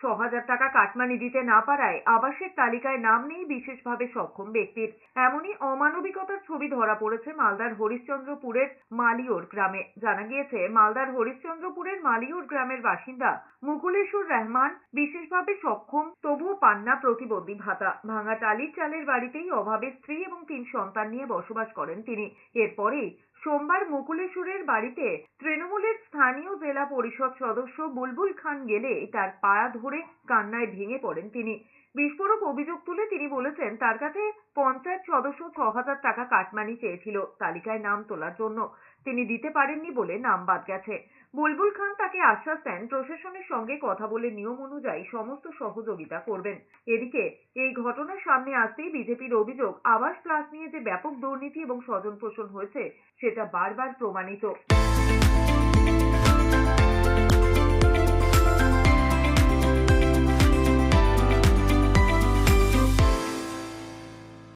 ছ হাজার টাকা কাটমানি দিতে না পারায় আবাসের তালিকায় নাম নেই বিশেষভাবে সক্ষম ব্যক্তির। এমনই অমানবিকতার ছবি ধরা পড়েছে মালদার হরিশ্চন্দ্রপুরের মালিয়র গ্রামে। জানা গিয়েছে, মালদার হরিশ্চন্দ্রপুরের মালিয়র গ্রামের বাসিন্দা মুকুলেশ্বর রহমান বিশেষভাবে সক্ষম, তবুও পান না প্রতিবন্ধী ভাতা। ভাঙা টালির চালের বাড়িতেই অভাবে স্ত্রী এবং তিন সন্তান নিয়ে বসবাস করেন তিনি। এরপরেই সোমবার মুকুলেশ্বরের বাড়িতে তৃণমূলের স্থানীয় জেলা পরিষদ সদস্য বুলবুল খান গেলে তার পা ধরে কান্নায় ভেঙে পড়েন তিনি। বিস্ফোরক অভিযোগ তুলে তিনি বলেছেন, তার কাছে পঞ্চায়েত সদস্য ছ হাজার টাকা কাটমানি চেয়েছিল, তালিকায় নাম তোলার জন্য। তিনি দিতে পারেননি বলে নাম বাদ গেছে। বুলবুল খান তাকে আশ্বাস দেন, প্রশাসনের সঙ্গে কথা বলে নিয়ম অনুযায়ী সমস্ত সহযোগিতা করবেন। এদিকে, এই ঘটনার সামনে আসতেই বিজেপির অভিযোগ, আবাস প্লাস নিয়ে যে ব্যাপক দুর্নীতি এবং স্বজন পোষণ হয়েছে, সেটা বারবার প্রমাণিত।